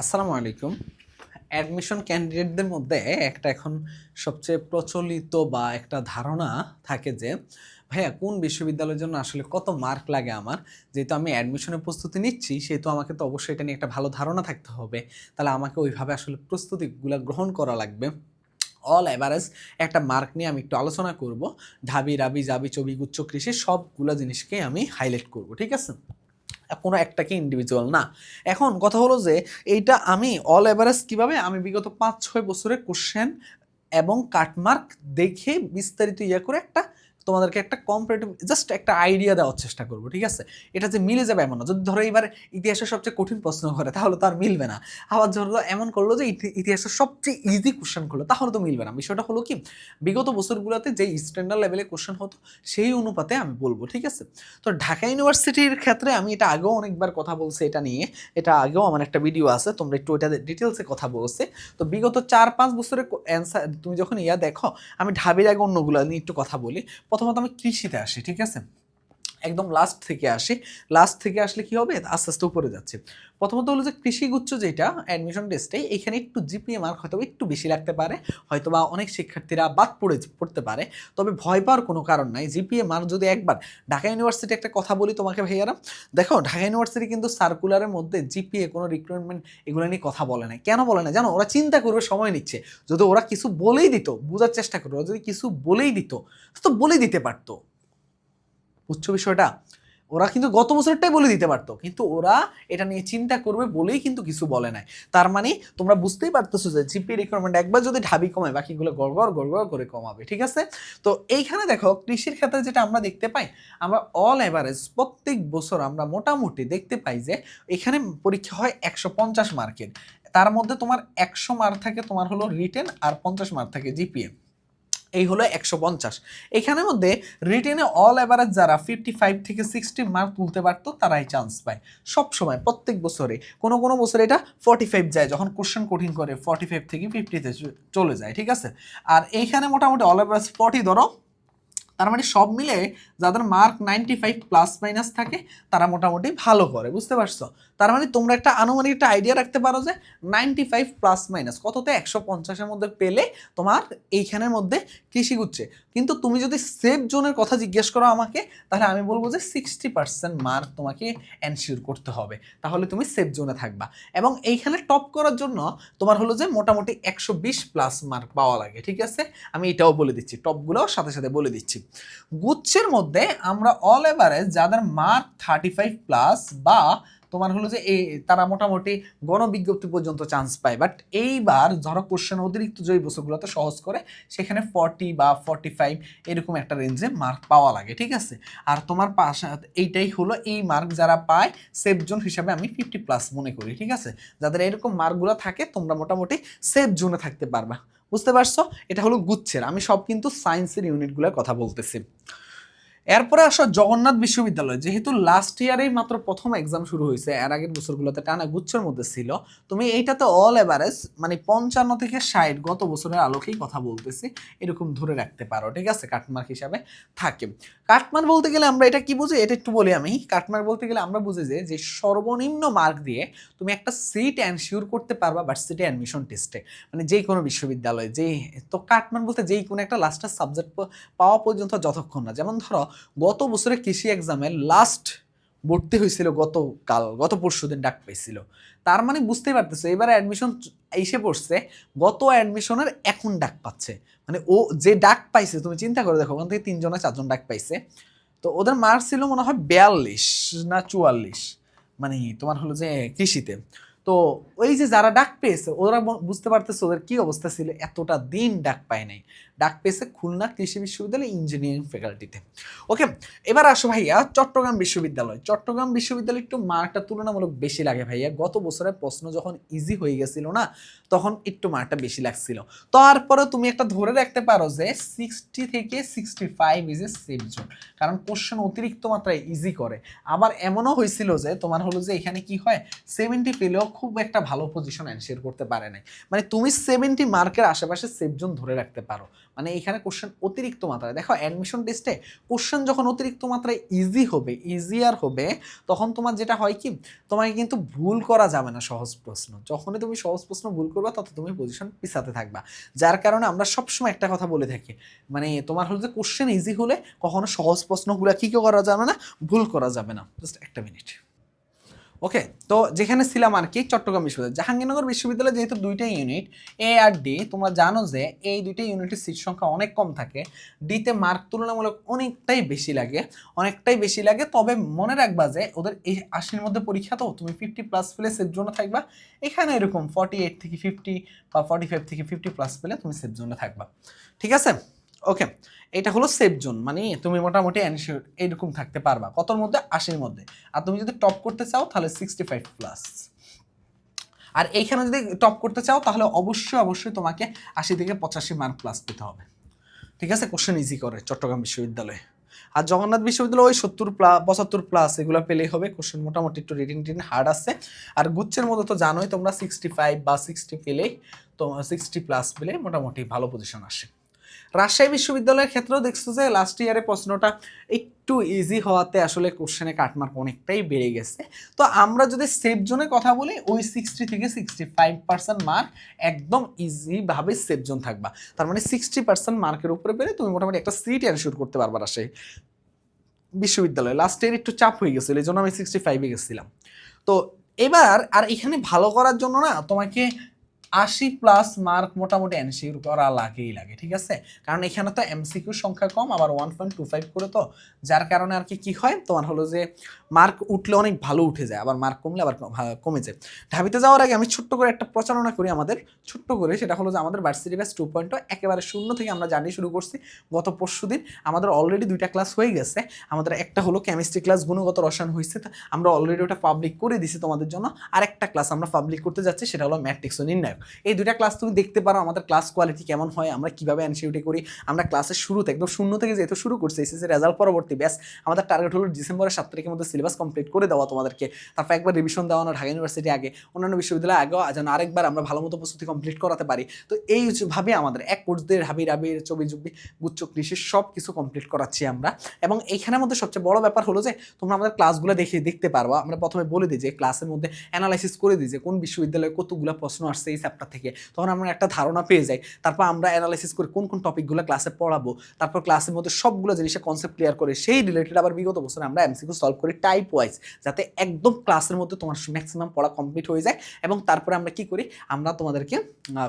আসসালামু আলাইকুম। অ্যাডমিশন ক্যান্ডিডেটদের মধ্যে একটা এখন সবচেয়ে প্রচলিত বা একটা ধারণা থাকে যে, ভাইয়া, কোন বিশ্ববিদ্যালয়ের জন্য আসলে কত মার্ক লাগে আমার? যেহেতু আমি অ্যাডমিশনের প্রস্তুতি নিচ্ছি, সেহেতু আমাকে তো অবশ্যই এটা নিয়ে একটা ভালো ধারণা থাকতে হবে। তাহলে আমাকে ওইভাবে আসলে প্রস্তুতিগুলো গ্রহণ করা লাগবে। অল অ্যাভারেজ একটা মার্ক নিয়ে আমি একটু আলোচনা করব। ঢাবি, রাবি, জাবি চবি গুচ্ছ কৃষি সবগুলো জিনিসকে আমি হাইলাইট করব, ঠিক আছে? কোনো একটাকে ইন্ডিভিজুয়াল না। এখন কথা হলো যে, এইটা আমি অল এভারেজ কীভাবে, আমি বিগত পাঁচ ছয় বছরের কোশ্চেন এবং কাটমার্ক দেখে বিস্তারিত ইয়ে করে একটা তোমাদেরকে একটা কম্পারেটিভ জাস্ট একটা আইডিয়া দেওয়ার চেষ্টা করব, ঠিক আছে? এটা যে মিলে যাবে এমন না। যদি ধরো এবার ইতিহাসের সবচেয়ে কঠিন প্রশ্ন করে, তাহলে তো আর মিলবে না। আবার ধরো এমন করল যে ইতি- ইতিহাসের সবচেয়ে ইজি কোশ্চেন করল, তাহলে তো মিলবে না। বিষয়টা হলো কি? বিগত বছরগুলোতে যে স্ট্যান্ডার্ড লেভেলে কোশ্চেন হতো, সেই অনুপাতে আমি বলব, ঠিক আছে? তো ঢাকা ইউনিভার্সিটির ক্ষেত্রে আমি এটা আগেও অনেকবার কথা বলছি এটা নিয়ে। এটা আগেও আমার একটা ভিডিও আছে, তোমরা একটু এটা ডিটেলসে কথা বলছে। তো বিগত চার পাঁচ বছরের অ্যান্সার তুমি যখন ইয়া দেখো, আমি ঢাবির আগে অন্যগুলো নিয়ে একটু কথা বলি। প্রথমত আমি কৃষিতে আসি ঠিক আছে? একদম লাস্ট থেকে আসি। লাস্ট থেকে আসলে কি হবে? আস্তে আস্তে উপরে যাচ্ছে। প্রথমত হলো যে কৃষিগুচ্ছ যেটা অ্যাডমিশন টেস্টে এখানে একটু জিপিএ মার্ক হয়তো একটু বেশি লাগতে পারে। হয়তো বা অনেক শিক্ষার্থীরা বাদ পড়ে, পড়তে পারে। তবে ভয় পাওয়ার কোনো কারণ নাই। জিপিএ মার্ক যদি একবার ঢাকা ইউনিভার্সিটি একটা কথা বলি তোমাকে ভাইয়ারা, দেখো ঢাকা ইউনিভার্সিটি কিন্তু সার্কুলারের মধ্যে জিপিএ কোনো রিক্রুটমেন্ট এগুলো নিয়ে কথা বলে না কেন বলে না জানো, ওরা চিন্তা করবে, সময় নিচ্ছে। যদি ওরা কিছু বলেই দিত, বোঝার চেষ্টা করবে। ওরা যদি কিছু বলেই দিত, তো বলেই দিতে পারতো। বুঝছ বিষয়টা। ওরা কিন্তু গত বছরটাই বলে দিতে পারতো। কিন্তু ওরা এটা নিয়ে চিন্তা করবে বলেই কিন্তু কিছু বলে নাই। তার মানে তোমরা বুঝতেই পারতেছো যে জিপি রিকোয়ারমেন্ট একবার যদি ঢাবি কমায়, বাকিগুলো গড়গড় গড়গড় করে কমাবে, ঠিক আছে? তো এইখানে দেখো, কৃষির ক্ষেত্রে যেটা আমরা দেখতে পাই, আমরা অল এভারেজ প্রত্যেক বছর আমরা মোটামুটি দেখতে পাই যে এখানে পরীক্ষা হয় একশো পঞ্চাশ মার্কের তার মধ্যে তোমার একশো মার্ক থাকে তোমার হলো রিটেন আর পঞ্চাশ মার্ক থাকে জিপিএ এই হলো একশো পঞ্চাশ। এখানের মধ্যে রিটেনে অল এভারেজ যারা ফিফটি ফাইভ থেকে সিক্সটি মার্ক তুলতে পারতো, তারাই চান্স পায়। সব সময় প্রত্যেক বছরে, কোনো কোনো বছরে এটা ফর্টি ফাইভ যায়, যখন কোশ্চেন কঠিন করে ফর্টি ফাইভ থেকে ফিফটিতে চলে যায়, ঠিক আছে? আর এইখানে মোটামুটি অল এভারেজ ফর্টি ধরো, তার মানে সব মিলে যাদের mark ninety five plus minus থাকে, তারা মোটামুটি ভালো করে, বুঝতে পারছ? তার মানে তোমরা একটা আনুমানিক একটা আইডিয়া রাখতে পারো যে নাইনটি ফাইভ প্লাস মাইনাস কততে? একশো পঞ্চাশের মধ্যে পেলে তোমার এইখানের মধ্যে কৃষি গুচ্ছে কিন্তু তুমি যদি সেফ জোনের কথা জিজ্ঞেস করো আমাকে, তাহলে আমি বলব যে সিক্সটি পার্সেন্ট মার্ক তোমাকে এনশিওর করতে হবে। তাহলে তুমি সেফ জোনে থাকবা। এবং এইখানে টপ করার জন্য তোমার হলো যে মোটামুটি একশো বিশ প্লাস মার্ক পাওয়া লাগে, ঠিক আছে? আমি এটাও বলে দিচ্ছি টপগুলোও সাথে সাথে বলে দিচ্ছি। গুচ্ছের মধ্যে আমরা অল এভারেজ যাদের মার্ক থার্টি ফাইভ প্লাস বা তোমার হলো যে এই তারা মোটামুটি গণবিজ্ঞপ্তি পর্যন্ত চান্স পায়। বাট এইবার ধরো কোশ্চেন অতিরিক্ত যে বছরগুলোতে সহজ করে, সেখানে ফর্টি বা ফর্টি ফাইভ এরকম একটা রেঞ্জে মার্ক পাওয়া লাগে, ঠিক আছে? আর তোমার পাশে, এইটাই হলো এই মার্ক যারা পায় সেফ জোন হিসাবে আমি ফিফটি প্লাস মনে করি, ঠিক আছে? যাদের এরকম মার্কগুলো থাকে, তোমরা মোটামুটি সেফ জোনে থাকতে পারবা। বুঝতে পারছ? এটা হলো গুচ্ছের। আমি সব কিন্তু সায়েন্সের ইউনিটগুলোর কথা বলতেছি। এরপরে আসো জগন্নাথ বিশ্ববিদ্যালয়। যেহেতু লাস্ট ইয়ারেই মাত্র প্রথম এক্সাম শুরু হয়েছে, এর আগের বছরগুলোতে টানা গুচ্ছের মধ্যে ছিল। তুমি এইটাতে অল এভারেজ মানে পঞ্চান্ন থেকে ষাট গত বছরের আলোকেই কথা বলতেছি, এরকম ধরে রাখতে পারো, ঠিক আছে? কাটমার্ক হিসাবে থাকে। কাটমার্ক বলতে গেলে আমরা এটা কি বুঝি? এটা একটু বলি আমি। কাটমার্ক বলতে গেলে আমরা বুঝি যে যে সর্বনিম্ন মার্ক দিয়ে তুমি একটা সিট এনশিওর করতে পারবা ভার্সিটি অ্যাডমিশন টেস্টে মানে যে কোনো বিশ্ববিদ্যালয়ে, যে তো কাটমার্ক বলতে যেই কোনো একটা লাস্টের সাবজেক্ট পাওয়া পর্যন্ত যতক্ষণ না। যেমন ধরো গত বছরে কৃষি এক্সামের লাস্ট ভর্তি হয়েছিল গতকাল, গত পরশু দিন ডাক পাইছিল। তার মানে বুঝতেই পারতেছে, এবারে অ্যাডমিশন এসে পড়ছে, গত অ্যাডমিশনের এখন ডাক পাচ্ছে। মানে ও যে ডাক পাইছে, তুমি চিন্তা করে দেখো, ওখান থেকে তিনজনে চারজন ডাক পাইছে। তো ওদের মার্কস ছিল মনে হয় বিয়াল্লিশ না চুয়াল্লিশ মানে তোমার হলো যে কৃষিতে। তো ওই যে যারা ডাক পেয়েছে, ওরা বুঝতে পারতেছে ওদের কি অবস্থা ছিল। এতটা দিন ডাক পায় নাই। ডাক পেয়েছে খুলনা কৃষি বিশ্ববিদ্যালয় ইঞ্জিনিয়ারিং ফ্যাকাল্টিতে ওকে এবার আসো ভাইয়া চট্টগ্রাম বিশ্ববিদ্যালয়। চট্টগ্রাম বিশ্ববিদ্যালয় একটু মার্কটা তুলনামূলক বেশি লাগে ভাইয়া। গত বছরের প্রশ্ন যখন ইজি হয়ে গেছিল না, তখন একটু মার্কটা বেশি লাগছিল। তারপরে তুমি একটা ধরে রাখতে পারো যে সিক্সটি থেকে sixty five is a safe zone কারণ কোশ্চেন অতিরিক্ত মাত্রায় ইজি করে। আবার এমনও হয়েছিল যে তোমার হলো যে এখানে কি হয় সেভেন্টি পেলেও খুব একটা ভালো পজিশন এনশিওর করতে পারে নাই। মানে তুমি সেভেন্টি মার্কের আশেপাশে সেফ জোন ধরে রাখতে পারো। মানে এখানে কোশ্চেন অতিরিক্ত মাত্রায়। দেখো অ্যাডমিশন টেস্টে কোশ্চেন যখন অতিরিক্ত মাত্রায় ইজি হবে ইজিয়ার হবে, তখন তোমার যেটা হয় কি? তোমাকে কিন্তু ভুল করা যাবে না সহজ প্রশ্ন। যখনই তুমি সহজ প্রশ্ন ভুল করবা, তত তুমি পজিশন পিছাতে থাকবা। যার কারণে আমরা সবসময় একটা কথা বলে থাকি। মানে তোমার হলো যে কোশ্চেন ইজি হলে কখনো সহজ প্রশ্নগুলো কী করা যাবে না, ভুল করা যাবে না। জাস্ট একটা মিনিট ওকে তো যেখানে ছিলাম আর কি, চট্টগ্রাম বিশ্ববিদ্যালয়। জাহাঙ্গীরনগর বিশ্ববিদ্যালয় যেহেতু দুইটা ইউনিট এ আর ডি তোমরা জানো যে এই দুইটা ইউনিটের সিট সংখ্যা অনেক কম থাকে। ডিতে মার্ক তুলনামূলক অনেকটাই বেশি লাগে, অনেকটাই বেশি লাগে। তবে মনে রাখবা যে ওদের এই আশির মধ্যে পরীক্ষা তো, তুমি ফিফটি প্লাস পেলে সেফ জোনে থাকবা। এখানে এরকম ফর্টি এইট থেকে ফিফটি বা ফর্টি ফাইভ থেকে ফিফটি প্লাস পেলে তুমি সেফ জোনে থাকবা। ঠিক আছে? ওকে এটা হলো সেফ জোন মানে তুমি মোটামুটি অ্যানশিওর এইরকম থাকতে পারবা। কতর মধ্যে? আশির মধ্যে। আর তুমি যদি টপ করতে চাও, তাহলে সিক্সটি ফাইভ প্লাস আর এইখানে যদি টপ করতে চাও, তাহলে অবশ্যই অবশ্যই তোমাকে আশি থেকে পঁচাশি মার্ক প্লাস পেতে হবে। ঠিক আছে? কোশ্চেন ইজি করে, চট্টগ্রাম বিশ্ববিদ্যালয়ে। আর জগন্নাথ বিশ্ববিদ্যালয়, ওই সত্তর প্লাস পঁচাত্তর প্লাস এগুলো পেলেই হবে। কোশ্চেন মোটামুটি একটু রিটিন টিন হার্ড আছে। আর গুচ্ছের মধ্যে তো জানোই, তোমরা সিক্সটি ফাইভ বা সিক্সটি পেলেই, তো সিক্সটি প্লাস পেলে মোটামুটি ভালো পজিশন আসে। রাজশাহী বিশ্ববিদ্যালয়ের ক্ষেত্রেও দেখছ যে লাস্ট ইয়ারে প্রশ্নটা একটু ইজি হওয়াতে আসলে কোশ্চেনে কাটমার্ক অনেকটাই বেড়ে গেছে। তো আমরা যদি সেফ জোনে কথা বলি, ওই সিক্সটি থেকে সিক্সটি ফাইভ পার্সেন্ট মার্ক একদম ইজিভাবে সেফ জোন থাকবা। তার মানে সিক্সটি পার্সেন্ট মার্কের উপরে পেলে তুমি মোটামুটি একটা সিট এনশিওর করতে পারবা রাজশাহী বিশ্ববিদ্যালয়ে। লাস্ট ইয়ার একটু চাপ হয়ে গেছিল এই জন্য আমি সিক্সটি ফাইভে গেছিলাম। তো এবার, আর এখানে ভালো করার জন্য না তোমাকে আশি প্লাস মার্ক মোটামুটি এনসিউর করা লাগেই লাগে, ঠিক আছে? কারণ এখানে তো এমসিকিউর সংখ্যা কম, আবার ওয়ান পয়েন্ট টু ফাইভ করে তো, যার কারণে আর কি, কী হয়? তোমার হলো যে মার্ক উঠলে অনেক ভালো উঠে যায়, আবার মার্ক কমলে আবার কমে যায়। ঢাবিতে যাওয়ার আগে আমি ছোট্ট করে একটা প্রচারণা করি আমাদের, ছোট্ট করে, সেটা হলো যে আমাদের ভার্সিটি ব্যাস টু পয়েন্ট একেবারে শূন্য থেকে আমরা জার্নি শুরু করছি, গত পরশু দিন আমাদের অলরেডি দুইটা ক্লাস হয়ে গেছে, আমাদের একটা হলো কেমিস্ট্রি ক্লাস গুণগত রসায়ন হয়েছে আমরা অলরেডি ওটা পাবলিক করে দিছি তোমাদের জন্য আর একটা ক্লাস আমরা পাবলিক করতে যাচ্ছি, সেটা হলো ম্যাট্রিক্স ও নির্ণায়ক এই দুইটা ক্লাস তুমি দেখতে পারো আমাদের ক্লাস কোয়ালিটি কেমন হয়, আমরা কীভাবে এনসিউটি করি। আমরা ক্লাসের শুরুতে, একদম শূন্য থেকে যেহেতু শুরু করছি এসএসসি রেজাল্ট পরবর্তী, ব্যাস, আমাদের টার্গেট হলো ডিসেম্বরের সাত তারিখের মধ্যে সিলেবাস কমপ্লিট করে দেওয়া তোমাদেরকে। তারপর একবার রিভিশন দেওয়ানো ঢাকা ইউনিভার্সিটি আগে। অন্যান্য বিশ্ববিদ্যালয় আগেও যেন আরেকবার আমরা ভালো মতো প্রস্তুতি কমপ্লিট করাতে পারি। তো এই ভাবে আমাদের এক কোর্সদের হাবি রাবির চবি চুবি গুচ্ছ কৃষি সব কিছু কমপ্লিট করাচ্ছি আমরা। এবং এইখানের মধ্যে সবচেয়ে বড় ব্যাপার হলো যে, তোমরা আমাদের ক্লাসগুলো দেখে, দেখতে পারবা। আমরা প্রথমে বলে দিই যে ক্লাসের মধ্যে অ্যানালাইসিস করে দিই যে, কোন বিশ্ববিদ্যালয়ে কতগুলো প্রশ্ন আসছে, এই চ্যাপ্টার থেকে। তখন আমরা একটা ধারণা পেয়ে যাই। তারপর আমরা অ্যানালাইসিস করে কোন কোন টপিকগুলো ক্লাসে পড়াবো। তারপর ক্লাসের মধ্যে সবগুলো জিনিসের কনসেপ্ট ক্লিয়ার করে সেই রিলেটেড আবার বিগত বছরে আমরা এমসিকিউ সলভ করি টাইপ ওয়াইজ যাতে একদম ক্লাসের মধ্যে তোমার ম্যাক্সিমাম পড়া কমপ্লিট হয়ে যায়। এবং তারপরে আমরা কি করি? আমরা তোমাদেরকে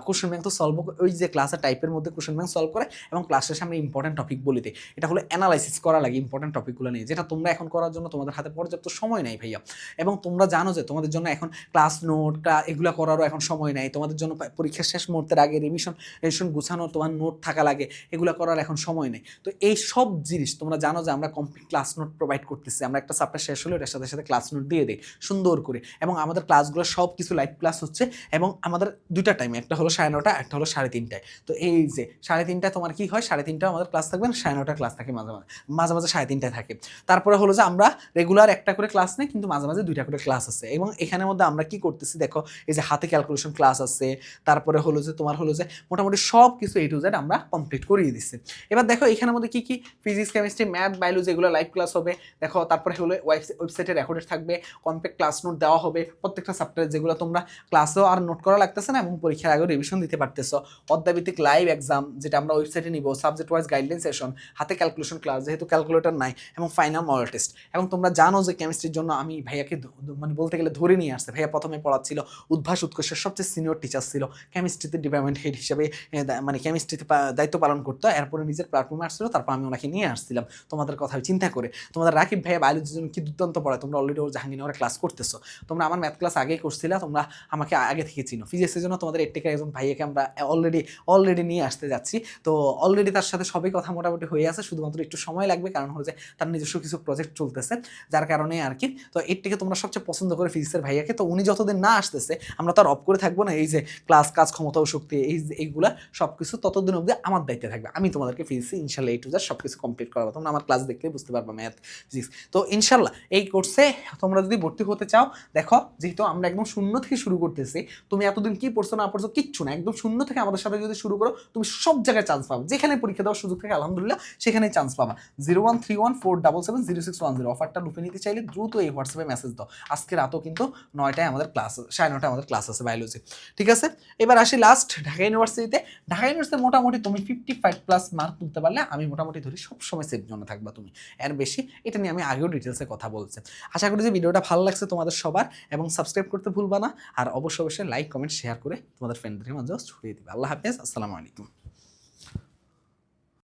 কোশ্চেন ব্যাংক তো সলভ ওই যে ক্লাসের টাইপের মধ্যে কোশ্চেন ব্যাংক সলভ করে এবং ক্লাস শেষে আমরা ইম্পর্টেন্ট টপিক বলি দিই এটা হলো অ্যানালাইসিস করা লাগে ইম্পর্টেন্ট টপিকগুলো নিয়ে, যেটা তোমরা এখন করার জন্য তোমাদের হাতে পর্যাপ্ত সময় নেই ভাইয়া। এবং তোমরা জানো যে তোমাদের জন্য এখন ক্লাস নোট এগুলো করারও এখন সময় নেই। তোমাদের জন্য পা- পরীক্ষার শেষ মুহূর্তের আগে রিভিশন রিভিশন গুছানো, তোমার নোট থাকা লাগে, এগুলো করার এখন সময় নেই। তো এই সব জিনিস তোমরা জানো যে আমরা কমপ্লিট ক্লাস নোট প্রোভাইড করতেছি। আমরা একটা সাপ্টার শেষ হলে ওটার সাথে সাথে ক্লাস নোট দিয়ে দিই, সুন্দর করে। এবং আমাদের ক্লাসগুলো সব কিছু লাইভ ক্লাস হচ্ছে এবং আমাদের দুইটা টাইমে একটা হলো সাড়ে নটা একটা হলো সাড়ে তিনটায়। তো এই যে সাড়ে তিনটায় তোমার কি হয়? সাড়ে তিনটা আমাদের ক্লাস থাকবে সাড়ে নটা ক্লাস থাকে মাঝে মাঝে মাঝে মাঝে সাড়ে তিনটায় থাকে। তারপরে হলো যে আমরা রেগুলার একটা করে ক্লাস নেই, কিন্তু মাঝে মাঝে দুইটা করে ক্লাস আছে। এবং এখানের মধ্যে আমরা কি করতেছি দেখো, এই যে হাতে ক্যালকুলেশন ক্লাস আছে তারপরে হলো যে, তোমার হলো যে, মোটামুটি সব কিছু এ টু জেড আমরা কমপ্লিট করিয়ে দিচ্ছি এবার দেখো এখানের মধ্যে কি কি? ফিজিক্স কেমিস্ট্রি ম্যাথ বায়োলজি এগুলো লাইভ ক্লাস হবে, দেখো তারপরে হলো ওয়েবসাইটে রেকর্ডেড থাকবে কমপ্লিট ক্লাস নোট দেওয়া হবে, প্রত্যেকটা সাপ্টারে যেগুলো তোমরা ক্লাসেও আর নোট করা লাগতেছে না এবং পরীক্ষার আগেও রিভিশন দিতে পারতেছো। অধ্যায়ভিত্তিক লাইভ এক্সাম যেটা আমরা ওয়েবসাইটে নিব সাবজেক্ট ওয়াইজ গাইডলাইন সেশন হাতে ক্যালকুলেশন ক্লাস যেহেতু ক্যালকুলেটর নাই, এবং ফাইনাল মডেল টেস্ট এবং তোমরা জানো যে কেমিস্ট্রির জন্য আমি ভাইয়াকে মানে বলতে গেলে ধরে নিয়ে আসছে, ভাইয়া প্রথমে পড়াচ্ছিল উদ্ভাস উৎকর্ষের সবচেয়ে সিনিয়র টিচার ছিল কেমিস্ট্রিতে ডিপার্টমেন্ট হেড হিসেবে মানে কেমিস্ট্রিতে দায়িত্ব পালন করতো, এরপরে নিজের প্ল্যাটফর্মে আসছিল, তারপর আমি ওনাকে নিয়ে আসছিলাম। তোমাদের কথা চিন্তা করে, তোমাদের রাকিব ভাইয়া বায়োলজির জন্য কি দুর্দান্ত পড়ায়, তোমরা অলরেডি ওর জাহাঙ্গীরনগরে ক্লাস করতেছো। তোমরা আমার ম্যাথ ক্লাস আগেই করছিলে, তোমরা আমাকে আগে থেকে চিনো। ফিজিক্সের জন্য তোমাদের এর একজন ভাইয়াকে আমরা অলরেডি অলরেডি নিয়ে আসতে যাচ্ছি। তো অলরেডি তার সাথে সবই কথা মোটামুটি হয়ে আছে, শুধুমাত্র একটু সময় লাগবে, কারণ হচ্ছে তার নিজস্ব কিছু প্রজেক্ট চলতেছে, যার কারণে আর কি। তো এর থেকে তোমরা সবচেয়ে পছন্দ করে ফিজিক্সের ভাইয়াকে, তো উনি যতদিন না আসতেছে, আমরা তো আর অফ করে থাকব না, এই যে যে ক্লাস কাজ, ক্ষমতা ও শক্তি, এই এইগুলা সব কিছু ততদিন অবধি আমার দায়িত্বে থাকবে। আমি তোমাদেরকে ফিজিক্স ইনশাল্লাহ এই টু যা সব কিছু কমপ্লিট করাবো। তোমরা আমার ক্লাস দেখলে বুঝতে পারবে ম্যাথ ফিজিক্স তো ইনশাল্লাহ এই কোর্সে তোমরা যদি ভর্তি হতে চাও, দেখো যেহেতু আমরা একদম শূন্য থেকে শুরু করতেছি, তুমি এতদিন কি পড়ছো না পড়ছো কিচ্ছু না, একদম শূন্য থেকে আমাদের সাথে যদি শুরু করো, তুমি সব জায়গায় চান্স পাবে। যেখানে পরীক্ষা দেওয়ার সুযোগ থাকে, আলহামদুলিল্লাহ, সেখানেই চান্স পাবা। Zero one three one four double seven zero six one zero অফারটা লুপে নিতে চাইলে দ্রুত এই হোয়াটসঅ্যাপে মেসেজ দাও। আজকে রাতও কিন্তু নয়টায় আমাদের ক্লাস সাড়ে নটায় আমাদের ক্লাস আছে বায়োলজি ঠিক আছে? এবার আসি লাস্ট ঢাকা ইউনিভার্সিটিতে ঢাকা ইউনিভার্সিটিতে মোটামুটি তুমি ফিফটি ফাইভ প্লাস মার্ক তুলতে পারলে আমি মোটামুটি ধরি সবসময় সেফ জন্য থাকবা তুমি। এর বেশি এটা নিয়ে আমি আগেও ডিটেলসে কথা বলছি। আশা করি যে ভিডিওটা ভালো লাগছে তোমাদের সবার এবং সাবস্ক্রাইব করতে ভুলবা না। আর অবশ্যই অবশ্যই লাইক কমেন্ট শেয়ার করে তোমাদের ফ্রেন্ডদের মাঝেও ছড়িয়ে দিবে। আল্লাহ হাফেজ, আসসালামু আলাইকুম।